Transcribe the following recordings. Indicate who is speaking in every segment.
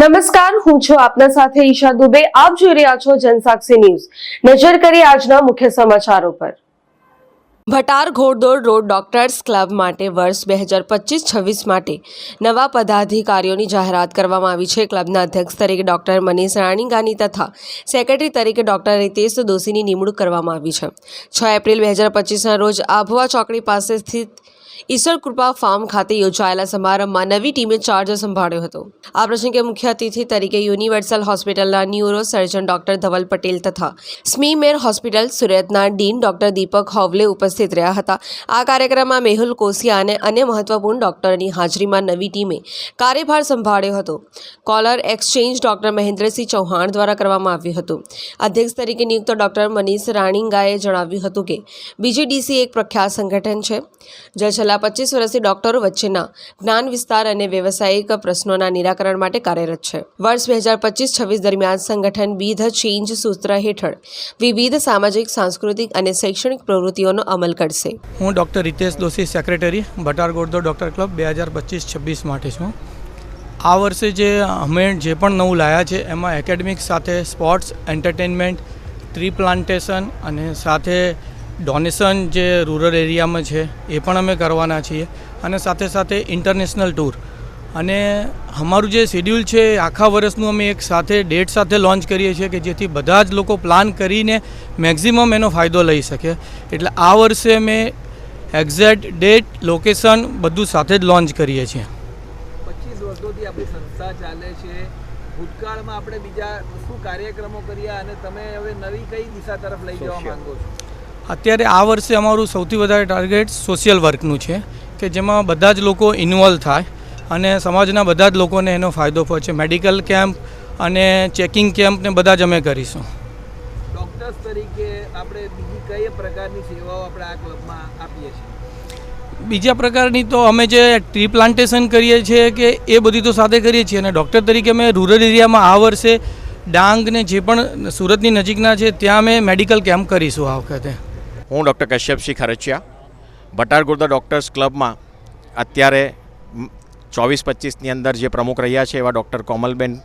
Speaker 1: નમસ્કાર, હું છું આપના સાથે ઈશા દુબે. આપ જોઈ રહ્યા છો જનસાક્ષી ન્યૂઝ. નજર કરીએ આજના મુખ્ય સમાચારો પર. Bhatar Ghoddod road doctors club માટે વર્ષ બે હજાર પચીસ છવ્વીસ માટે નવા પદાધિકારીઓની જાહેરાત કરવામાં આવી છે. ક્લબના અધ્યક્ષ તરીકે ડોક્ટર મનીષ રાણીગાની તથા સેક્રેટરી તરીકે ડોક્ટર રિતેશ દોશીની નિમણૂક કરવામાં આવી છે. છ એપ્રિલ બે હજાર પચીસના રોજ આભવા ચોકડી પાસે સ્થિત ઈશ્વર કૃપા ફાર્મ ખાતે યોજાયેલા સમારંભમાં નવી ટીમે ચાર્જ સંભાળ્યો હતો. આ પ્રસંગે મુખ્ય અતિથિ તરીકે યુનિવર્સલ હોસ્પિટલના neuro surgeon doctor Dhaval Patel તથા સ્મીમેર હોસ્પિટલ સુરતના ડીન ડોક્ટર દીપક હોવલે ઉપસ્થિત રહ્યા હતા. આ કાર્યક્રમમાં મેહુલ કોસિયા અને અન્ય મહત્વપૂર્ણ ડોક્ટરની હાજરીમાં નવી ટીમે કાર્યભાર સંભાળ્યો હતો. Collar exchange doctor Mahendrasinh Chauhan દ્વારા કરવામાં આવ્યું હતું. અધ્યક્ષ તરીકે નિયુક્ત ડોક્ટર મનીષ રાણીંગાએ જણાવ્યું હતું કે બીજીડીસી એક પ્રખ્યાત સંગઠન છે. જે છેલ્લા પચીસ વર્ષથી ડોક્ટરો વચ્ચેના જ્ઞાન વિસ્તાર અને વ્યવસાયિક પ્રશ્નોના નિરાકરણ માટે કાર્યરત છે. વર્ષ બે હજાર પચીસ છવ્વીસ દરમિયાન સંગઠન બી ચેન્જ સૂત્ર હેઠળ વિવિધ સામાજિક, સાંસ્કૃતિક અને શૈક્ષણિક પ્રવૃત્તિઓનો અમલ કરશે.
Speaker 2: હું doctor Ritesh Doshi, secretary Bhatar Ghoddod doctor club બે હજાર પચીસ છવ્વીસ માટે છું. આ વર્ષે જે અમે જે પણ નવું લાયા છે, એમાં એકેડમિક્સ સાથે સ્પોર્ટ્સ એન્ટરટેનમેન્ટ ટ્રી પ્લાન્ટેશન અને સાથે ડોનેશન જે રૂરલ એરિયામાં છે એ પણ અમે કરવાના છીએ. અને સાથે સાથે ઇન્ટરનેશનલ ટૂર. અને અમારું જે શેડ્યુલ છે એ આખા વર્ષનું અમે એક સાથે ડેટ સાથે લોન્ચ કરીએ છીએ કે જેથી બધા જ લોકો પ્લાન કરીને મેક્ઝિમમ એનો ફાયદો લઈ શકે. એટલે આ વર્ષે અમે એક્ઝેક્ટ ડેટ લોકેશન બધું સાથે જ લોન્ચ કરીએ છીએ.
Speaker 3: પચીસ વર્ષોથી આપણી સંસ્થા ચાલે છે. ભૂતકાળમાં આપણે બીજા શું કાર્યક્રમો કર્યા અને તમે હવે નવી કઈ દિશા તરફ લઈ જવા માંગો છો?
Speaker 2: અત્યારે આ વર્ષે અમારું સૌથી વધારે ટાર્ગેટ સોશિયલ વર્કનું છે કે જેમાં બધા જ લોકો ઇન્વોલ્વ થાય અને સમાજના બધા જ લોકોને એનો ફાયદો પહોંચે મેડિકલ કેમ્પ અને ચેકિંગ કેમ્પ ને બધા જ અમે કરીશું.
Speaker 3: ડોક્ટર્સ તરીકે આપણે બીજી કઈ પ્રકારની સેવાઓ આપણે આ ક્લબમાં આપીએ છીએ?
Speaker 2: બીજા પ્રકારની તો અમે જે ટ્રી પ્લાન્ટેશન કરીએ છીએ કે એ બધી તો સાથે કરીએ છીએ અને ડૉક્ટર તરીકે અમે રૂરલ એરિયામાં આ વર્ષે ડાંગ ને જે પણ સુરતની નજીકના છે ત્યાં અમે મેડિકલ કેમ્પ કરીશું આ વખતે.
Speaker 4: હું ડૉક્ટર કશ્યપસિંહ ખરચિયા, ભટાર ગુર્દા ડૉક્ટર્સ ક્લબમાં અત્યારે ચોવીસ પચીસની અંદર જે પ્રમુખ રહ્યા છે એવા ડૉક્ટર કોમલબેન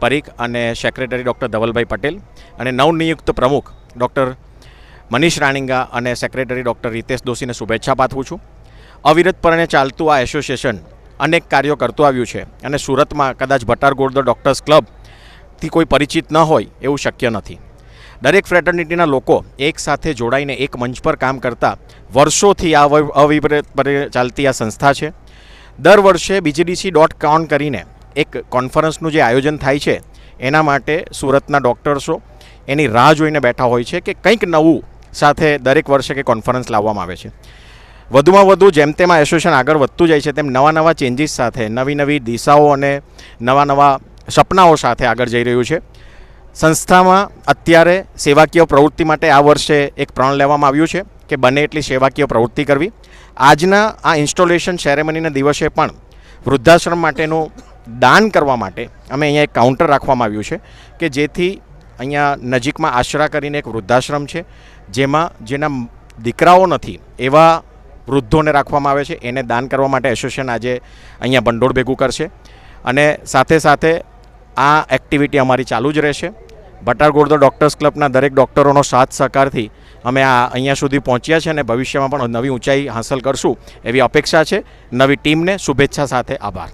Speaker 4: પરીખ અને સેક્રેટરી ડૉક્ટર ધવલભાઈ પટેલ અને નવનિયુક્ત પ્રમુખ ડૉક્ટર મનીષ રાણીંગા અને સેક્રેટરી ડૉક્ટર રિતેશ દોશીને શુભેચ્છા પાઠવું છું. અવિરતપણે ચાલતું આ એસોસિએશન અનેક કાર્યો કરતું આવ્યું છે અને સુરતમાં કદાચ ભટાર ગોળદો ડૉક્ટર્સ ક્લબથી કોઈ પરિચિત ન હોય એવું શક્ય નથી. દરેક ફ્રેટર્નિટીના લોકો એક સાથે જોડાઈને એક મંચ પર કામ કરતા વર્ષોથી આ અવિપરીત ચાલતી આ સંસ્થા છે. દર વર્ષે બીજીડીસી ડોટ કોન કરીને એક કોન્ફરન્સનું જે આયોજન થાય છે, એના માટે સુરતના ડૉક્ટર્સો એની રાહ જોઈને બેઠા હોય છે કે કંઈક નવું સાથે દરેક વર્ષે કે કોન્ફરન્સ લાવવામાં આવે છે. વધુમાં વધુ જેમ તેમ આ એસોસિએશન આગળ વધતું જાય છે, તેમ નવા નવા ચેન્જીસ સાથે, નવી નવી દિશાઓ અને નવા નવા સપનાઓ સાથે આગળ જઈ રહ્યું છે. સંસ્થામાં અત્યારે સેવાકીય પ્રવૃત્તિ માટે આ વર્ષે એક પ્રણ લેવામાં આવ્યું છે કે બને એટલી સેવાકીય પ્રવૃત્તિ કરવી. આજના આ ઇન્સ્ટોલેશન સેરેમનીના દિવસે પણ વૃદ્ધાશ્રમ માટેનું દાન કરવા માટે અમે અહીંયા એક કાઉન્ટર રાખવામાં આવ્યું છે કે જેથી અહીંયા નજીકમાં આશરા કરીને એક વૃદ્ધાશ્રમ છે જેમાં જેના દીકરાઓ નથી એવા વૃદ્ધોને રાખવામાં આવે છે. એને દાન કરવા માટે એસોસિએશન આજે અહીંયા ભંડોળ ભેગું કરશે. અને સાથે સાથે આ એક્ટિવિટી અમારી ચાલુ જ રહેશે. ભટાર ગોરદો ડૉક્ટર્સ ક્લબના દરેક ડૉક્ટરોનો સાથ સહકારથી અમે આ અહીંયા સુધી પહોંચ્યા છે અને ભવિષ્યમાં પણ નવી ઊંચાઈ હાંસલ કરશું એવી અપેક્ષા છે. નવી ટીમને શુભેચ્છા સાથે આભાર.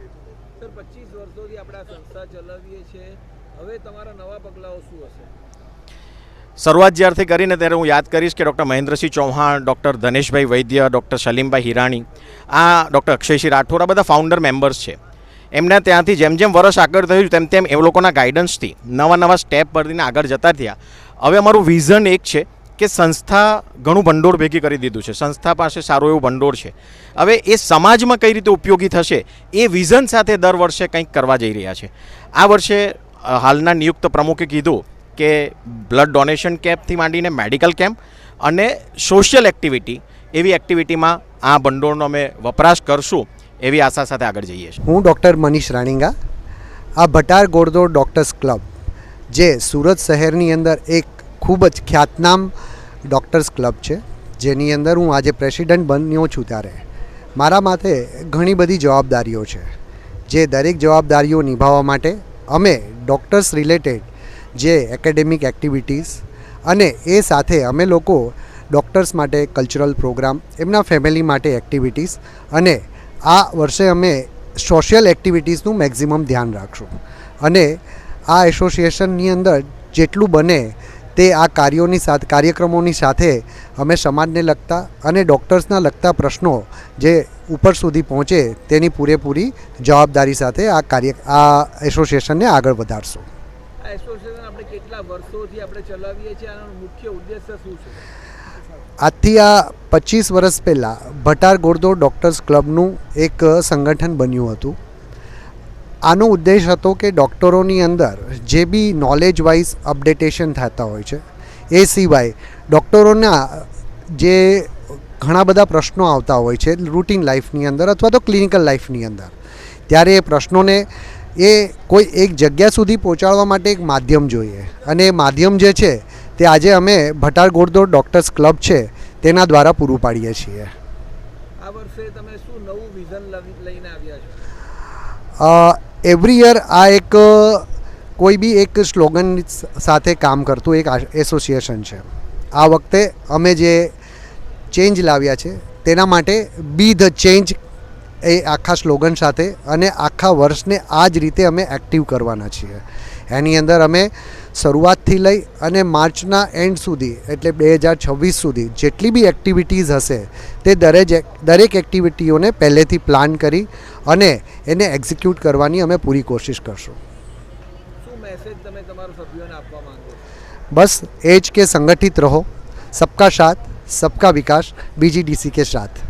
Speaker 3: છીએ.
Speaker 4: શરૂઆત જ્યારથી કરીને ત્યારે હું યાદ કરીશ કે doctor Mahendrasinh Chauhan doctor Dhaneshbhai Vaidya doctor Salimbhai Hirani આ ડૉક્ટર અક્ષયસિંહ રાઠોડ આ બધા ફાઉન્ડર મેમ્બર્સ છે. એમના ત્યાંથી જેમ જેમ વર્ષ આગળ થયું તેમ તેમ એ લોકોના ગાઈડન્સથી નવા નવા સ્ટેપ પરથી આગળ જતા થયા. હવે અમારું વિઝન એક છે કે સંસ્થા ઘણું ભંડોળ ભેગી કરી દીધું છે. સંસ્થા પાસે સારું એવું ભંડોળ છે. હવે એ સમાજમાં કઈ રીતે ઉપયોગી થશે એ વિઝન સાથે દર વર્ષે કંઈક કરવા જઈ રહ્યા છે. આ વર્ષે હાલના નિયુક્ત પ્રમુખે કીધું કે બ્લડ ડોનેશન કેમ્પથી માંડીને મેડિકલ કેમ્પ અને સોશિયલ એક્ટિવિટી એવી એક્ટિવિટીમાં આ ભંડોળનો અમે વપરાશ કરશું. એવી આશા સાથે આગળ જઈએ છીએ.
Speaker 5: હું ડૉક્ટર મનીષ રાણીંગા, આ ભટાર ગોળદોડ ડૉક્ટર્સ ક્લબ, જે સુરત શહેરની અંદર એક ખૂબ જ ખ્યાતનામ ડૉક્ટર્સ ક્લબ છે, જેની અંદર હું આજે પ્રેસિડન્ટ બન્યો છું ત્યારે. મારા માથે ઘણી બધી જવાબદારીઓ છે, જે દરેક જવાબદારીઓ નિભાવવા માટે અમે ડૉક્ટર્સ રિલેટેડ જે એકેડેમિક એક્ટિવિટીઝ અને એ સાથે અમે લોકો ડૉક્ટર્સ માટે કલ્ચરલ પ્રોગ્રામ, એમના ફેમિલી માટે એક્ટિવિટીઝ અને આ વર્ષે અમે સોશિયલ એક્ટિવિટીઝનું મેક્ઝિમમ ધ્યાન રાખશું. અને આ એસોસિએશનની અંદર જેટલું બને તે આ કાર્યોની સાથે, કાર્યક્રમોની સાથે અમે સમાજને લગતા અને ડૉક્ટર્સના લગતા પ્રશ્નો જે ઉપર સુધી પહોંચે તેની પૂરેપૂરી જવાબદારી સાથે આ કાર્ય, આ એસોસિએશનને આગળ વધારશું.
Speaker 3: એસોસિએશન આપણે કેટલા વર્ષોથી આપણે ચલાવીએ છીએ? આનો મુખ્ય ઉદ્દેશ્ય શું છે?
Speaker 5: આજથી આ પચીસ વર્ષ પહેલાં ભટાર ગોરદોર ડૉક્ટર્સ ક્લબનું એક સંગઠન બન્યું હતું. આનો ઉદ્દેશ હતો કે ડૉક્ટરોની અંદર જે બી નોલેજ વાઇઝ અપડેટેશન થતા હોય છે, એ સિવાય ડૉક્ટરોના જે ઘણા બધા પ્રશ્નો આવતા હોય છે રૂટીન લાઈફની અંદર અથવા તો ક્લિનિકલ લાઈફની અંદર. ત્યારે એ પ્રશ્નોને એ કોઈ એક જગ્યા સુધી પહોંચાડવા માટે એક માધ્યમ જોઈએ. અને એ માધ્યમ જે છે તે આજે અમે ભટાર ગોરદોર ડૉક્ટર્સ ક્લબ છે તેના દ્વારા પૂરું પાડીએ છીએ.
Speaker 3: આ વર્ષે તમે શું નવું વિઝન લઈને આવ્યા છો?
Speaker 5: એવરી યર આ એક કોઈ બી એક સ્લોગન સાથે કામ કરતું એક એસોસિએશન છે. આ વખતે અમે જે ચેન્જ લાવ્યા છે તેના માટે બી ધ ચેન્જ એ આખા સ્લોગન સાથે અને આખા વર્ષને આ જ રીતે અમે એક્ટિવ કરવાના છીએ. એની અંદર અમે શરૂઆતથી લઈ અને માર્ચના એન્ડ સુધી એટલે બે હજાર છવ્વીસ સુધી જેટલી બી એક્ટિવિટીઝ હશે તે દરેક દરેક એક્ટિવિટીઓને પહેલેથી પ્લાન કરી અને એને એક્ઝિક્યુટ કરવાની અમે પૂરી કોશિશ કરશું. બસ એ જ કે સંગઠિત રહો સબકા સાથ સબકા વિકાસ બીજી ડીસી કે સાથ.